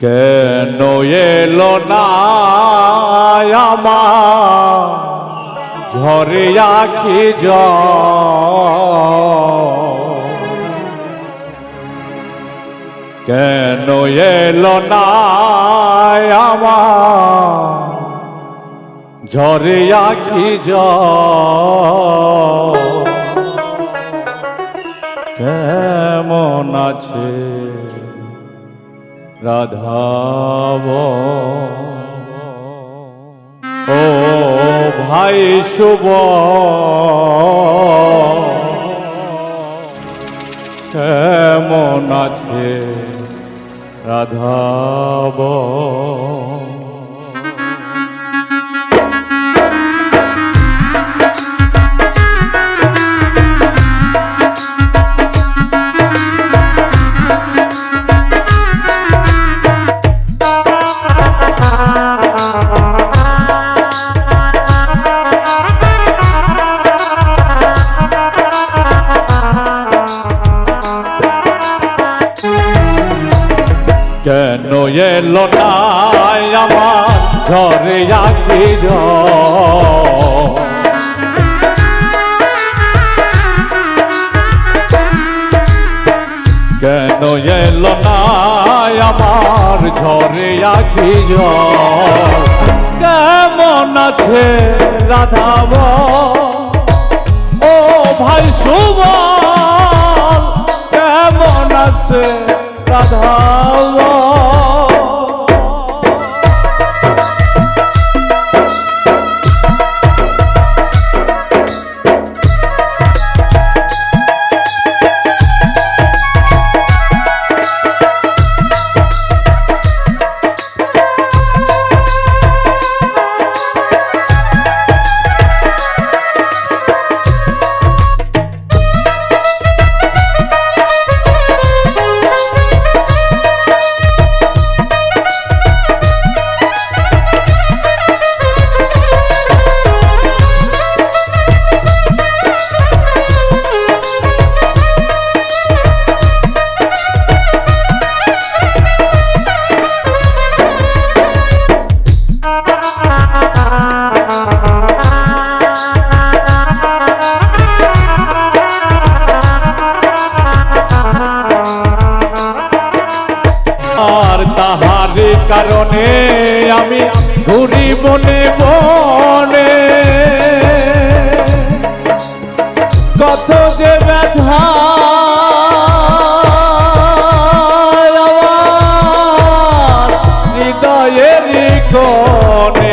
কেন এলো না আমার? ঘরে আখি কেন এলো না আমার? ঝরে আখি কেমন আছে? রাধাব ও ভাই শুভ কেমন আছে রাধাব না আমার ঘরে আখি কেন এলো না আমার ঝরে আখি কেমন আছে রাধাব ও? ভাই শুভ কেমন আছে কারণে আমি ঘুরি মনে বনে কত যে ব্যথা হৃদয়ের কোণে।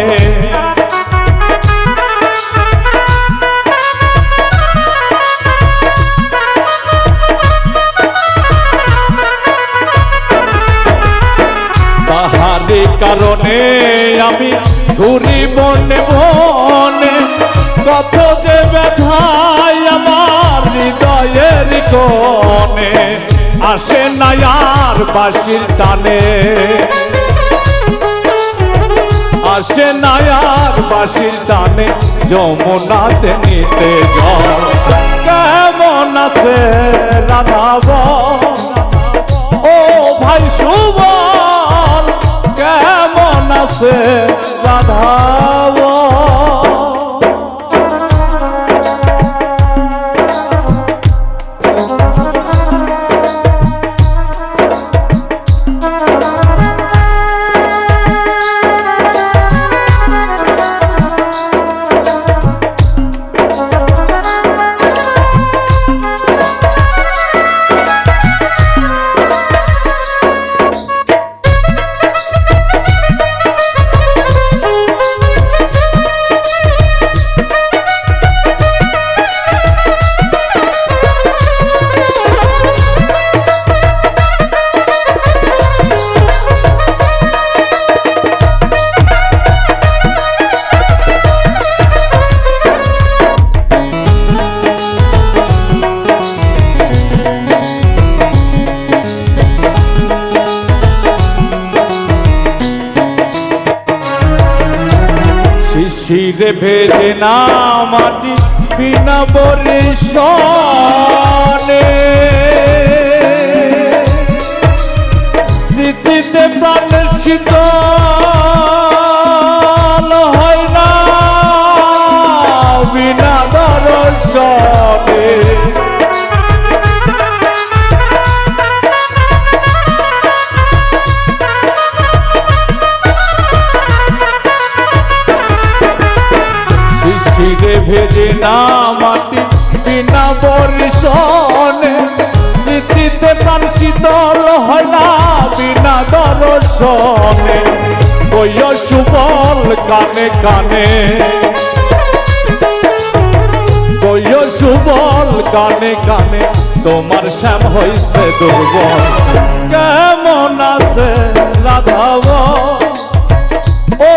বনে বনে, কত যে ব্যথাই আমার হৃদয়ের কোণে, আসে না আর বাসির টানে। আসে না আর বাসির টানে, যমুনাতে নিতে কেমন আছে রাধাব ও ভাই সুবল কেমন আছে শিশিরে ভেজে না মাটি বিনা বরিশনে শিশিরে ভেজে না মাটি, বিনা বর্ষণে। স্মৃতিতে প্রাণ শীতল হয় না, বিনা দর্শনে। সুবল কানে কানে। কইয় সুবল কানে কানে, তোমার শ্যাম হইছে দুর্বল। কেমন আছে রাধাব ও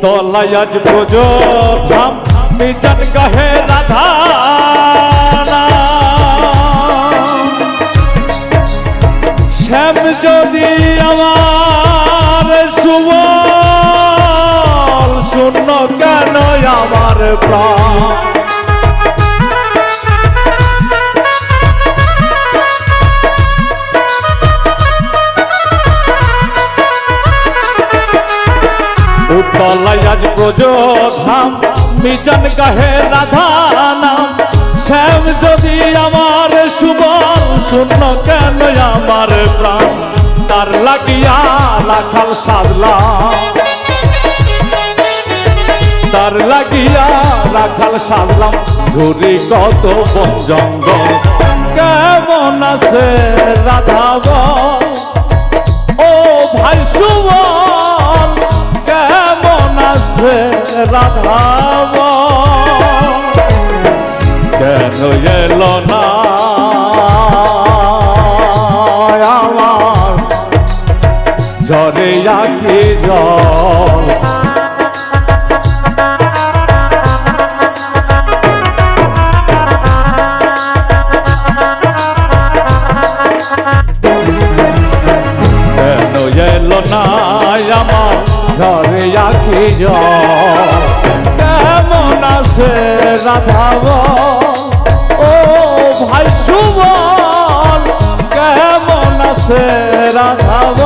উত্তলায় আজ ব্রজ ধাম মিজান কহে রাধা শ্যাম যদি আমার শুভ শূন্য কেন আমার প্রাণ? ব্রজ ধাম বিজন গাহে রাধা নাম। শ্যাম, যদি আমার সুবল, শূন্য কেন আমার প্রাণ? তার লাগিয়া রাখাল সাজলাম তার লাগিয়া রাখাল সাজলাম। ঘুরি কত বন জঙ্গল। কেমন আছে রাধাব ও ঝরে আখি জল। এলো না আমার ঝরে আখি জল? কেমন আছে রাধাব ও ভাই শুভ কেমন আছে রাধাব